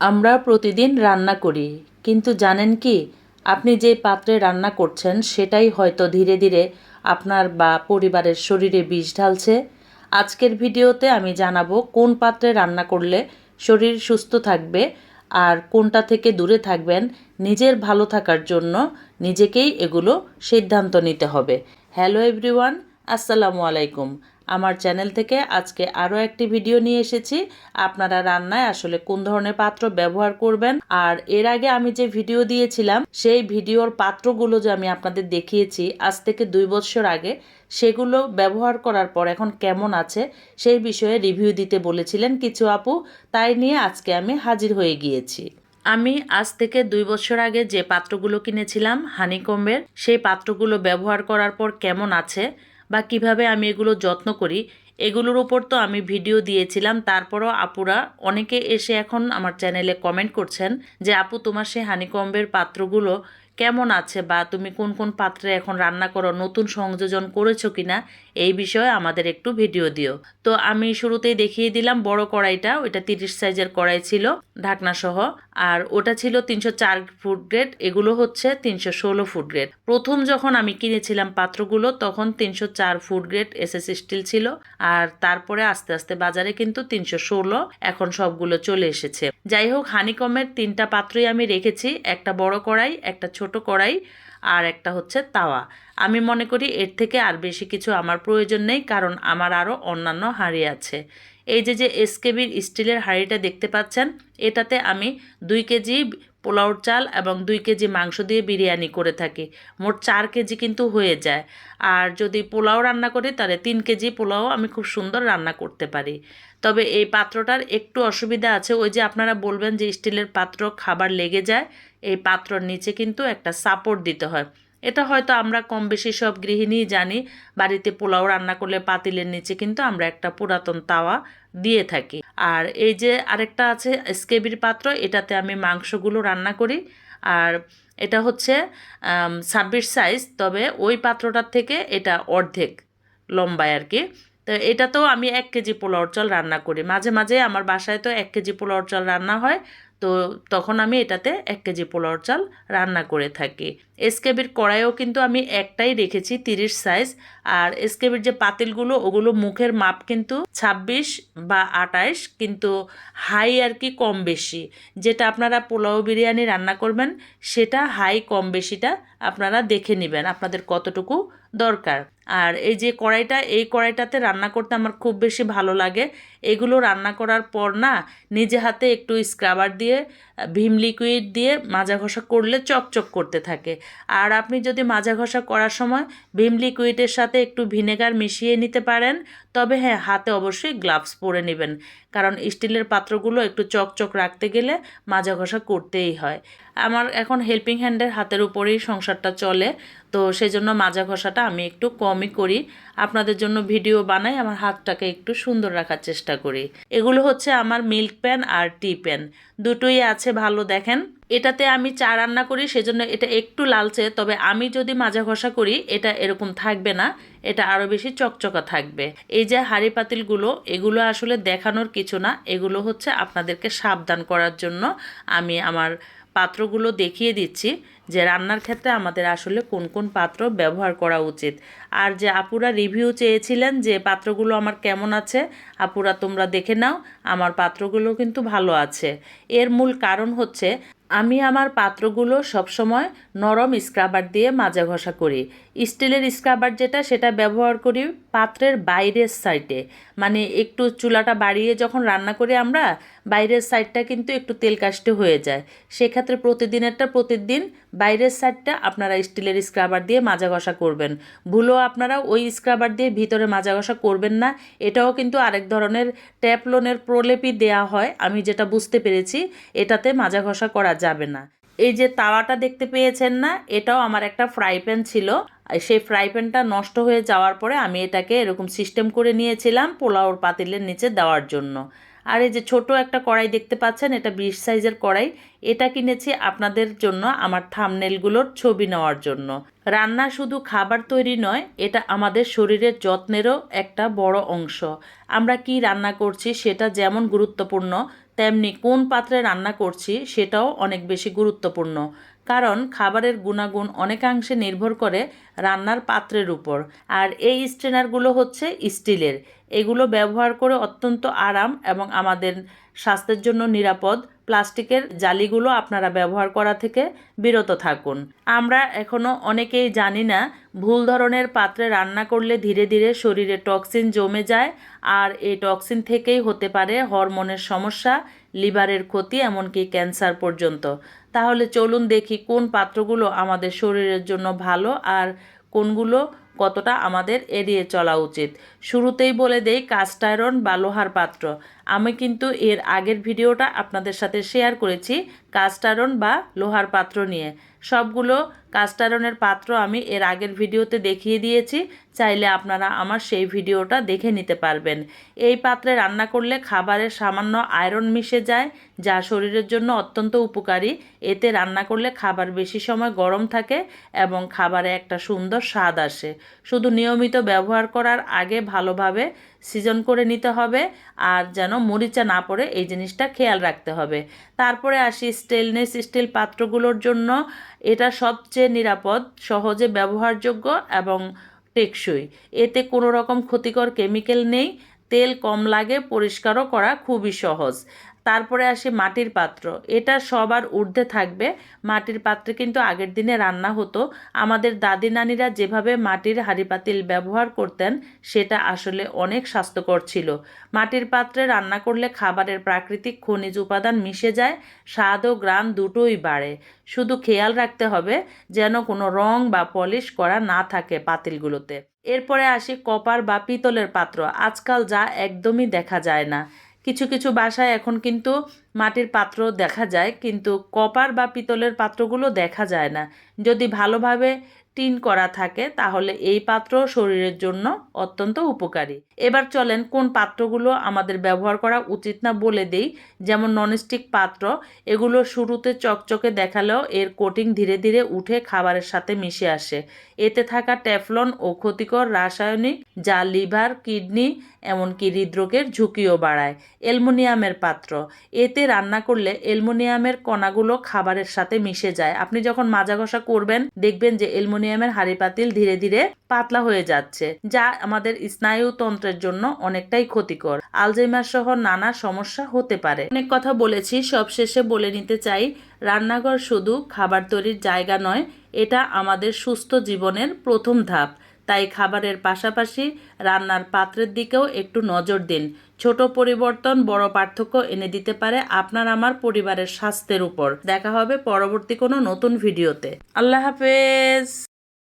আমরা প্রতিদিন রান্না করি। কিন্তু জানেন কি, আপনি যে পাত্রে রান্না করছেন, সেটাই হয়তো ধীরে ধীরে আপনার বা পরিবারের শরীরে বিষ ঢালছে। আজকের ভিডিওতে আমি জানাব কোন পাত্রে রান্না করলে শরীর সুস্থ থাকবে আর কোনটা থেকে দূরে থাকবেন, নিজের ভালো থাকার জন্য নিজেকেই এগুলো সিদ্ধান্ত নিতে হবে। হ্যালো এভরিওয়ান, আসসালামু আলাইকুম। আমার চ্যানেল থেকে আজকে আরও একটি ভিডিও নিয়ে এসেছি। আপনারা রান্নায় আসলে কোন ধরনের পাত্র ব্যবহার করবেন? আর এর আগে আমি যে ভিডিও দিয়েছিলাম, সেই ভিডিওর পাত্রগুলো যে আমি আপনাদের দেখিয়েছি আজ থেকে দুই বছর আগে, সেগুলো ব্যবহার করার পর এখন কেমন আছে, সেই বিষয়ে রিভিউ দিতে বলেছিলেন কিছু আপু। তাই নিয়ে আজকে আমি হাজির হয়ে গিয়েছি। আমি আজ থেকে দুই বছর আগে যে পাত্রগুলো কিনেছিলাম, হানিকম্বের, সেই পাত্রগুলো ব্যবহার করার পর কেমন আছে বা কীভাবে আমি এগুলো যত্ন করি, এগুলোর উপর তো আমি ভিডিও দিয়েছিলাম। তারপরও আপুরা অনেকে এসে এখন আমার চ্যানেলে কমেন্ট করছেন যে, আপু, তোমার সেই হানিকম্বের পাত্রগুলো কেমন আছে বা তুমি কোন কোন পাত্রে এখন রান্না করো, নতুন সংযোজন করেছ কিনা, এই বিষয়ে আমাদের একটু ভিডিও দিও। তো আমি শুরুতেই দেখিয়ে দিলাম বড় কড়াইটা, ওইটা তিরিশ সাইজের কড়াই ছিল ঢাকনা সহ আর ওটা ছিল তিনশো চার ফুট গ্রেড এগুলো হচ্ছে তিনশো ষোলো ফুট গ্রেড প্রথম যখন আমি কিনেছিলাম পাত্রগুলো, তখন তিনশো চার foot grade S S steel ছিল, আর তারপরে আস্তে আস্তে বাজারে কিন্তু তিনশো ষোলো, এখন সবগুলো চলে এসেছে। যাই হোক হানিকমের তিনটা পাত্রই আমি রেখেছি, একটা বড় কড়াই, একটা ছোট কড়াই আর একটা হচ্ছে তাওয়া। আমি মনে করি এর থেকে আর বেশি কিছু আমার প্রয়োজন নেই, কারণ আমার আরও অন্যান্য হাঁড়ি আছে। এই যে যে এসকেবির স্টিলের হাঁড়িটা দেখতে পাচ্ছেন, এটাতে আমি দুই কেজি পোলাওর চাল এবং দুই কেজি মাংস দিয়ে বিরিয়ানি করে থাকি। মোট চার কেজি কিন্তু হয়ে যায়। আর যদি পোলাও রান্না করি, তাহলে তিন কেজি পোলাও আমি খুব সুন্দর রান্না করতে পারি। তবে এই পাত্রটার একটু অসুবিধা আছে। ওই যে আপনারা বলবেন যে স্টিলের পাত্র খাবার লেগে যায়, এই পাত্রর নিচে কিন্তু একটা সাপোর্ট দিতে হয়। এটা হয়তো আমরা কম বেশি সব গৃহিণী জানি, বাড়িতে পোলাও রান্না করলে পাতিলের নিচে কিন্তু আমরা একটা পুরাতন তাওয়া দিয়ে থাকি। আর এই যে আরেকটা আছে স্কেবির পাত্র, এটাতে আমি মাংসগুলো রান্না করি। আর এটা হচ্ছে ছাব্বিশ সাইজ, তবে ওই পাত্রটার থেকে এটা অর্ধেক লম্বায় আর কি। তো এটাতেও আমি এক কেজি পোলাওর চাল রান্না করি। মাঝে মাঝে আমার বাসায় তো এক কেজি পোলাওর চাল রান্না হয় তো তখন আমি এটাতে এক কেজি পোলাওর চাল রান্না করে থাকি। এসকেবির কড়াইও কিন্তু আমি একটাই রেখেছি তিরিশ সাইজ। আর এসকেবির যে পাতিলগুলো, ওগুলো মুখের মাপ কিন্তু ছাব্বিশ বা আটাইশ, কিন্তু হাই আর কি কম বেশি। যেটা আপনারা পোলাও বিরিয়ানি রান্না করবেন, সেটা হাই কম বেশিটা আপনারা দেখে নেবেন। আপনাদের কতটুকু দরকার। আর এই যে কড়াইটা, এই কড়াইটাতে রান্না করতে আমার খুব বেশি ভালো লাগে। এগুলো রান্না করার পর না, নিজে হাতে একটু স্ক্রাবার দিয়ে ভীম লিকুইড দিয়ে মাজা ঘষা করলে চকচক করতে থাকে। আর আপনি যদি মাজা ঘষা করার সময় ভীম লিকুইডের সাথে একটু ভিনেগার মিশিয়ে নিতে পারেন, তবে হ্যাঁ হাতে অবশ্যই গ্লাভস পরে নেবেন। কারণ স্টিলের পাত্রগুলো একটু চকচক রাখতে গেলে মাজা ঘষা করতেই হয়। আমার এখন হেল্পিং হ্যান্ডের হাতের উপরেই সংসারটা চলে, তো সেই জন্য মাজা ঘষাটা আমি একটু কমই করি। আপনাদের জন্য ভিডিও বানাই, আমার হাতটাকে একটু সুন্দর রাখার চেষ্টা করি। এগুলো হচ্ছে আমার মিল্ক প্যান আর টি প্যান। দুটোই আছে ভালো, দেখেন। এটাতে আমি চা রান্না করি, সেজন্য এটা একটু লালচে, তবে আমি যদি মাজা ঘষা করি, এটা এরকম থাকবে না, এটা আরও বেশি চকচকা থাকবে। এই যে হাঁড়ি পাতিলগুলো, এগুলো আসলে দেখানোর কিছু না, এগুলো হচ্ছে আপনাদেরকে সাবধান করার জন্য আমি আমার পাত্রগুলো দেখিয়ে দিচ্ছি যে রান্নার ক্ষেত্রে আমাদের আসলে কোন কোন পাত্র ব্যবহার করা উচিত। আর যে আপুরা রিভিউ চেয়েছিলেন যে পাত্রগুলো আমার কেমন আছে, আপুরা তোমরা দেখে নাও, আমার পাত্রগুলো কিন্তু ভালো আছে। এর মূল কারণ হচ্ছে আমি আমার পাত্রগুলো সবসময় নরম স্ক্রাবার দিয়ে মাজা ঘষা করি। স্টিলের স্ক্রাবার যেটা, সেটা ব্যবহার করি পাত্রের বাইরের সাইডে। মানে একটু চুলাটা বাড়িয়ে যখন রান্না করি আমরা, বাইরের সাইডটা কিন্তু একটু তেল কাস্টে হয়ে যায়। সেক্ষেত্রে প্রতিদিনেরটা প্রতিদিন বাইরের সাইডটা আপনারা স্টিলের স্ক্রাবার দিয়ে মাজা ঘষা করবেন। ভুলও আপনারা ওই স্ক্রাবার দিয়ে ভিতরে মাজা ঘষা করবেন না। এটাও কিন্তু আরেক ধরনের ট্যাপলোনের প্রলেপি দেয়া হয়। আমি যেটা বুঝতে পেরেছি, এটাতে মাজা ঘষা করা যাবে না। এই যে তাওয়াটা দেখতে পেয়েছেন না, এটাও আমার একটা ফ্রাই প্যান ছিল। সেই ফ্রাই প্যানটা নষ্ট হয়ে যাওয়ার পরে আমি এটাকে এরকম সিস্টেম করে নিয়েছিলাম পোলাওর পাতিলের নিচে দেওয়ার জন্য। আর এই যে ছোট একটা কড়াই দেখতে পাচ্ছেন, এটা বিশ সাইজের কড়াই। এটা কিনেছি আপনাদের জন্য আমার থামনেলগুলোর ছবি নেওয়ার জন্য। রান্না শুধু খাবার তৈরি নয়, এটা আমাদের শরীরের যত্নেরও একটা বড় অংশ। আমরা কি রান্না করছি সেটা যেমন গুরুত্বপূর্ণ তেমনি কোন পাত্রে রান্না করছি সেটাও অনেক বেশি গুরুত্বপূর্ণ। কারণ খাবারের গুণাগুণ অনেকাংশে নির্ভর করে রান্নার পাত্রের উপর। আর এই স্ট্রেনারগুলো হচ্ছে স্টিলের। এগুলো ব্যবহার করে অত্যন্ত আরাম এবং আমাদের স্বাস্থ্যের জন্য নিরাপদ। প্লাস্টিকের জালিগুলো আপনারা ব্যবহার করা থেকে বিরত থাকুন। আমরা এখনও অনেকেই জানি না ভুল ধরনের পাত্রে রান্না করলে ধীরে ধীরে শরীরে টক্সিন জমে যায়। আর এই টক্সিন থেকেই হতে পারে হরমোনের সমস্যা লিভারের ক্ষতি, এমনকি ক্যান্সার পর্যন্ত। তাহলে চলুন দেখি কোন পাত্রগুলো আমাদের শরীরের জন্য ভালো আর কোনগুলো কতটা আমাদের এড়িয়ে চলা উচিত। শুরুতেই বলে দেই কাস্ট আয়রন বা লোহার পাত্র। আমি কিন্তু এর আগের ভিডিওটা আপনাদের সাথে শেয়ার করেছি কাস্ট আয়রন বা লোহার পাত্র নিয়ে। সবগুলো কাস্ট আয়রনের পাত্র আমি এর আগের ভিডিওতে দেখিয়ে দিয়েছি, চাইলে আপনারা আমার সেই ভিডিওটা দেখে নিতে পারবেন। এই পাত্রে রান্না করলে খাবারের সামান্য আয়রন মিশে যায়, যা শরীরের জন্য অত্যন্ত উপকারী। এতে রান্না করলে খাবার বেশি সময় গরম থাকে এবং খাবারে একটা সুন্দর স্বাদ আসে। শুধু নিয়মিত ব্যবহার করার আগে ভালোভাবে সিজন করে নিতে হবে আর যেন মরিচা না পড়ে এই জিনিসটা খেয়াল রাখতে হবে। তারপরে আসি স্টেনলেস স্টিল পাত্রগুলোর জন্য। এটা সবচেয়ে নিরাপদ, সহজে ব্যবহারযোগ্য এবং টেকসই। এতে কোনো রকম ক্ষতিকর কেমিক্যাল নেই। তেল কম লাগে, পরিষ্কারও করা খুবই সহজ। তারপরে আসি মাটির পাত্র। এটা সবার ঊর্ধ্বে থাকবে। মাটির পাত্রে কিন্তু আগের দিনে রান্না হতো। আমাদের দাদি নানিরা যেভাবে মাটির হাঁড়ি পাতিল ব্যবহার করতেন, সেটা আসলে অনেক স্বাস্থ্যকর ছিল। মাটির পাত্রে রান্না করলে খাবারের প্রাকৃতিক খনিজ উপাদান মিশে যায়, স্বাদ ও গ্রাম দুটোই বাড়ে। শুধু খেয়াল রাখতে হবে যেন কোনো রং বা পলিশ করা না থাকে পাতিলগুলোতে। এরপরে আসি কপার বা পিতলের পাত্র। আজকাল যা একদমই দেখা যায় না। কিছু কিছু বাসায় এখন কিন্তু মাটির পাত্র দেখা যায়, কিন্তু কপার বা পিতলের পাত্রগুলো দেখা যায় না। যদি ভালোভাবে টিন করা থাকে, তাহলে এই পাত্র শরীরের জন্য অত্যন্ত উপকারী। এবার চলেন কোন পাত্রগুলো আমাদের ব্যবহার করা উচিত না বলে দেই। যেমন ননস্টিক পাত্র, এগুলো শুরুতে চকচকে দেখালেও এর কোটিং ধীরে ধীরে উঠে খাবারের সাথে মিশে আসে। এতে থাকা ট্যাফলন ও ক্ষতিকর রাসায়নিক, যা লিভার, কিডনি, এমনকি হৃদরোগের ঝুঁকিও বাড়ায়। অ্যালুমিনিয়ামের পাত্র, এতে রান্না করলে অ্যালুমিনিয়ামের কণাগুলো খাবারের সাথে মিশে যায়। আপনি যখন মাজা ঘষা করবেন, দেখবেন যে অ্যালুমিনিয়ামের হাড়ি পাতিল ধীরে ধীরে পাতলা হয়ে যাচ্ছে, যা আমাদের স্নায়ুতন্ত্রের জন্য অনেকটাই ক্ষতিকর। আলজেইমার সহ নানা সমস্যা হতে পারে। অনেক কথা বলেছি, সবশেষে বলে নিতে চাই, রান্নাঘর শুধু খাবার তৈরির জায়গা নয়, এটা আমাদের সুস্থ জীবনের প্রথম ধাপ। তাই খাবারের পাশাপাশি রান্নার পাত্রের দিকেও একটু নজর দিন। ছোট পরিবর্তন বড় পার্থক্য এনে দিতে পারে আপনার আমার পরিবারের স্বাস্থ্যের উপর। দেখা হবে পরবর্তী কোনো নতুন ভিডিওতে। আল্লাহ হাফেজ!